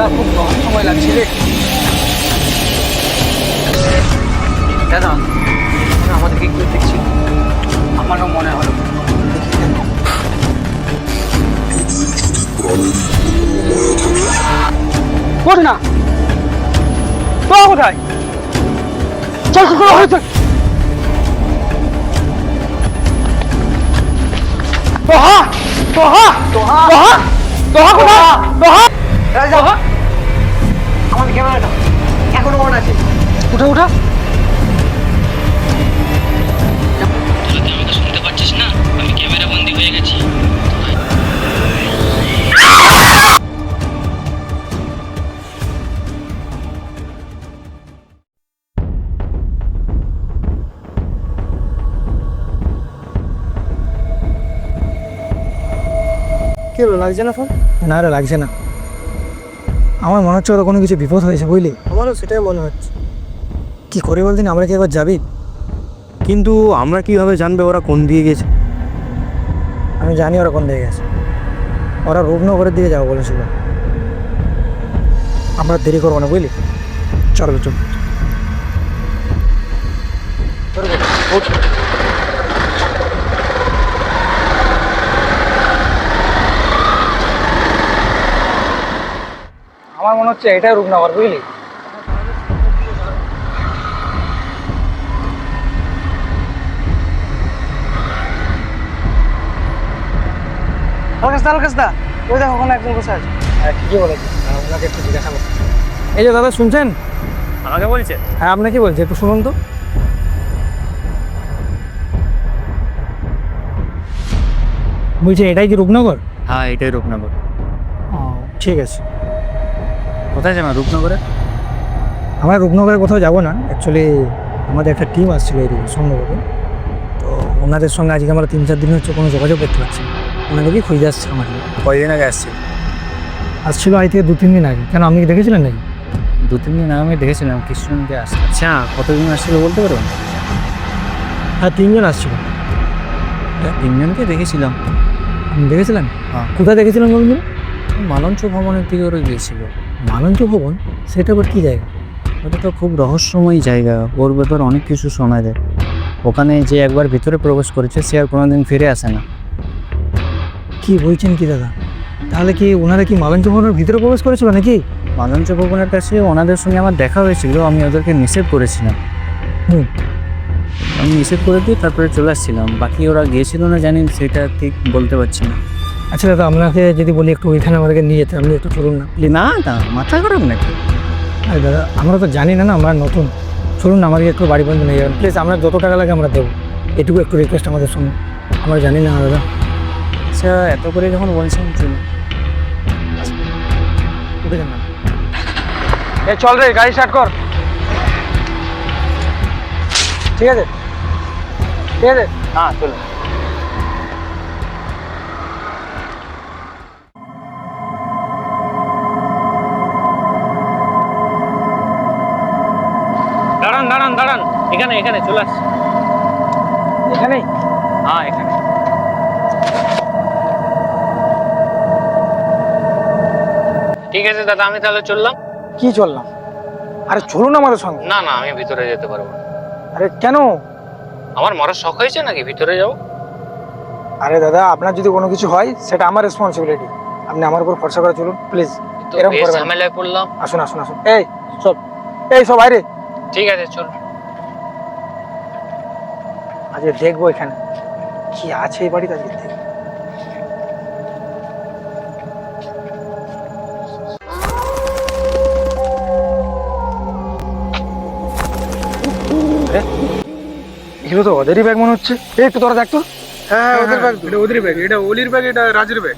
দাদা খুব কম সময় লাগছে রে দাদা আমাদেরকে কেউ দেখছি। আমারও মনে হলো। ওঠ না। তো কোথায়? চল চল চল চল। তোহা তোহা তোহা তোহা তোহা কোথায়? তোহা। তোহা। আমাদের ক্যামেরাটা এখনও অন আছে। উঠা উঠা। হয়ে লাগছে না ফোন না রে লাগছে না। আমার মনে হচ্ছে ওরা কোনো কিছু বিপদ হয়েছে বুঝলি? আমারও সেটাই মনে হচ্ছে। কি করে বলদিন আমরা কি একবার যাবি? কিন্তু আমরা কীভাবে জানবে ওরা কোন দিয়ে গেছে? আমি জানি ওরা কোন দিকে গেছে। ওরা রূপনগরের দিকে যাব বলেছিল। আমরা দেরি করব না বুঝলি? চলো চল। আমার মনে হচ্ছে এটাই রূপনগর বুঝলি? অলকেস্তা অলকেস্তা ওই দেখো ওখানে একজন বসে আছে। হ্যাঁ ঠিকই বলেছে। ওনাকে একটু জিজ্ঞাসা এই যে দাদা শুনছেন? আমাকে বলছে? হ্যাঁ আপনাকে কি বলছে একটু শুনুন তো। বলছে এটাই কি রূপনগর? হ্যাঁ এটাই রূপনগর। ও ঠিক আছে। কোথায় যাবে রূপনগরে? আমরা রূপনগরে কোথাও যাব না। অ্যাকচুয়ালি আমাদের একটা টিম আসছিল এদিকে সম্ভবত তো ওনাদের সঙ্গে আজকে আমরা তিন চার দিন হচ্ছে কোনো যোগাযোগ করতে পারছি না। ওনাদেরকেই খুঁজে আসছে আমাদের। কয়দিন আগে আসছে আসছিল আজ থেকে দু তিন দিন আগে। কেন আপনি কি দেখেছিলেন নাকি? দু তিন দিন আগে আমি দেখেছিলাম কৃষ্ণকে আসছে। আচ্ছা কতদিন আসছিল বলতে পারবেন? হ্যাঁ তিনজন আসছিল। তিনজনকে দেখেছিলাম। দেখেছিলেন? হ্যাঁ। কোথায় দেখেছিলেন বলুন? মালঞ্চ ভ্রমণের দিকে ওরা গিয়েছিল। মালঞ্চ ভবন সেটা আবার কী জায়গা? ওটা তো খুব রহস্যময় জায়গা। ওর ব্যাপারে অনেক কিছু শোনা যায়। ওখানে যে একবার ভিতরে প্রবেশ করেছে সে আর কোনোদিন ফিরে আসে না। কি বলছেন কি দাদা? তাহলে কি ওনারা কি মালঞ্চ ভবনের ভিতরে প্রবেশ করেছিল নাকি? মালঞ্চ ভবনের কাছে ওনাদের সঙ্গে আমার দেখা হয়েছিল আমি ওদেরকে নিষেধ করেছিলাম। হুম। আমি নিষেধ করে দিয়ে তারপরে চলে আসছিলাম। বাকি ওরা গিয়েছিল না জানি সেটা ঠিক বলতে পারছি না। আচ্ছা দাদা আপনাকে যদি বলি একটু ওইখানে আমাদেরকে নিয়ে যেতে আপনি একটু চলুন না। বলি, না না মাথা খারাপ নাকি? আরে দাদা আমরা তো জানি না না আমরা নতুন। চলুন না আমাদেরকে একটু বাড়ি পর্যন্ত নিয়ে যাবেন। প্লিজ আমরা যত টাকা লাগে আমরা দেবো। এটুকু একটু রিকোয়েস্ট আমাদের শুনুন। আমরা জানি না দাদা। আচ্ছা এত করে যখন বলছেন চলুন উঠে যান না। এ চল রে গাড়ি স্টার্ট কর। ঠিক আছে? ঠিক আছে? হ্যাঁ চলুন। দাঁড়ান দাঁড়ান। এখানে এখানে চলে আসছি। এখানেই হ্যাঁ এখানে। ঠিক আছে দাদা আমি তাহলে চললাম। কি চললাম? আরে চলুন আমাদের সঙ্গে। না না আমি ভিতরে যেতে পারব না। আরে কেন? আমার মরার শখ হয়েছে নাকি? ভিতরে যাও আরে দাদা আপনার যদি কোনো কিছু হয় সেটা আমার রেসপন্সিবিলিটি আপনি আমার উপর ভরসা করে চলুন প্লিজ এরকম করবেন না। ঝামেলায় পড়লাম। আসুন আসুন আসুন। এই সব। এই সব বাইরে ঠিক আছে চল। আজকে দেখব এখানে। কি আছে এই বাড়িতে আজকে? দেখব এগুলো তো ওদেরই ব্যাগ মনে হচ্ছে। এই একটু তোরা দেখতো হ্যাঁ ওদের ব্যাগ এটা ওদের ব্যাগ এটা অলির ব্যাগ এটা রাজের ব্যাগ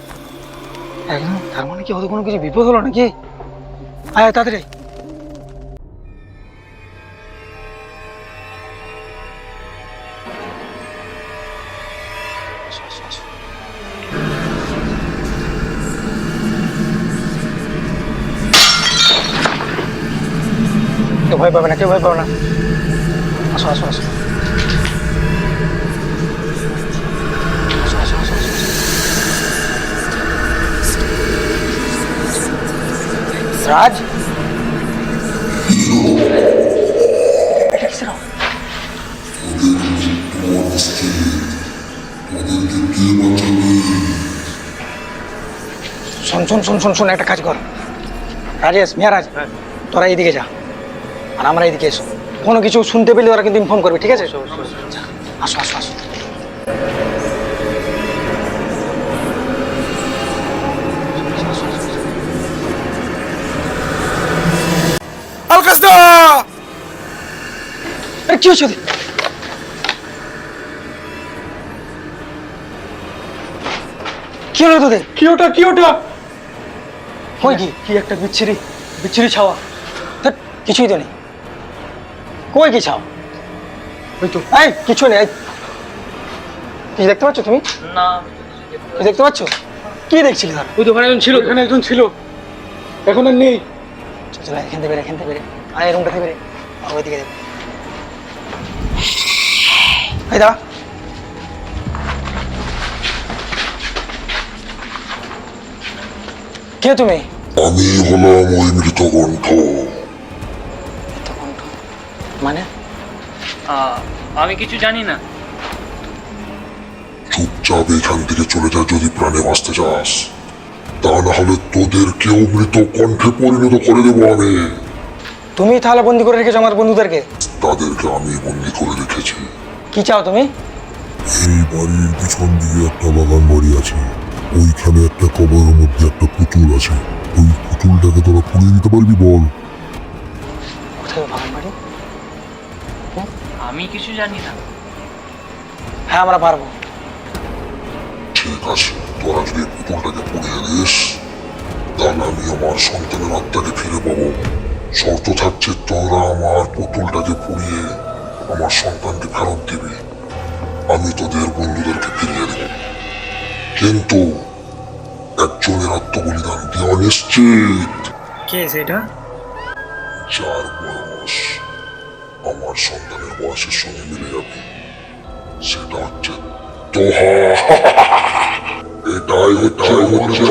একদম তার মানে কি ওদের কোনো কিছু বিপদ হলো নাকি? আয় আয়, তাড়াতাড়ি। কেউ ভয় পাবে না কেউ ভয় পাবে না। আসো আসো আসো। রাজ? শোন শোন শোন শোন শোন একটা কাজ কর। রাজেশ মিয়ারাজ তোরা এইদিকে যা। আর আমরা এদিকে এসো। কোনো কিছু শুনতে পেলে ওরা কিন্তু ইনফর্ম করবে ঠিক আছে? আসো আসো আসো। কি হচ্ছে কি হলো তোদের? কি ওটা কি ওটা? কই কি কি একটা বিচ্ছিরি বিচ্ছিরি ছাওয়া। কিছুই তো নেই। কই কি ছাও? ওই তো। এই কিছু নেই। কিছু দেখতে পাচ্ছ তুমি? না কিছু দেখতে পাচ্ছ কি দেখছিলি ধর ওই দোকানে একজন ছিল। এখানে একজন ছিল। এখন আর নেই। চল এখান থেকে বেরে এখান থেকে বেরে। আর এই রুমটা থেকে বেরে। আর ওইদিকে দেখ। এই দাঁড়া। কে তুমি? আমি হলাম ওই মৃত কণ্ঠ মানে? আমি কিছু জানি না। চুপচাপ এখান থেকে চলে যা যদি প্রাণে বাঁচতে চাস। তা না হলে তোদের কেউ মৃত কণ্ঠে পরিণত করে দেবো আমি। তুমি তাহলে বন্দি করে রেখেছো আমার বন্ধুদেরকে? তাদেরকে আমি বন্দি করে রেখেছি। কি চাও তুমি? এই বাড়ির পিছন দিকে একটা বাগান বাড়ি আছে। ওইখানে একটা কবরের মধ্যে একটা পুতুল আছে। ওই পুতুলটাকে তোরা পুড়িয়ে দিতে পারবি বল। কোথায় বাগান বাড়ি? আমি কিছু জানি না। হ্যাঁ আমরা পারব। ঠিক আছে তোরা যদি পুতুলটাকে পুড়িয়ে দিস তাহলে আমি আমার সন্তানের আত্মাকে ফিরে পাবো। শর্ত থাকছে তোরা আমার পুতুলটাকে পুড়িয়ে আমার সন্তানকে ফেরত দিবি। আমি তোদের বন্ধুদেরকে ফিরিয়ে দেব। কিন্তু একজনের আত্মবলিদান দেওয়া নিশ্চিত। কে সেটা? যার আমার সন্তানের বয়সের সঙ্গে মিলে যাবে। সেটা হচ্ছে তোহা। এটাই হচ্ছে হচ্ছে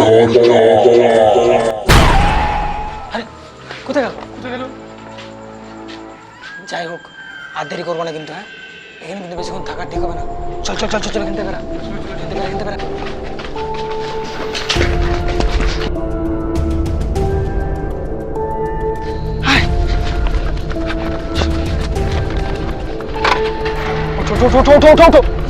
কোথায় গেল? কোথায় গেল? যাই হোক আর দেরি করব না কিন্তু হ্যাঁ? এখানে কিন্তু বেশিক্ষণ থাকা ঠিক হবে না। চল চল চল চল চল এখান থেকে বেরা এখান থেকে বেরা, ওঠো, ওঠো, ওঠো, ওঠো, ওঠো, ওঠো।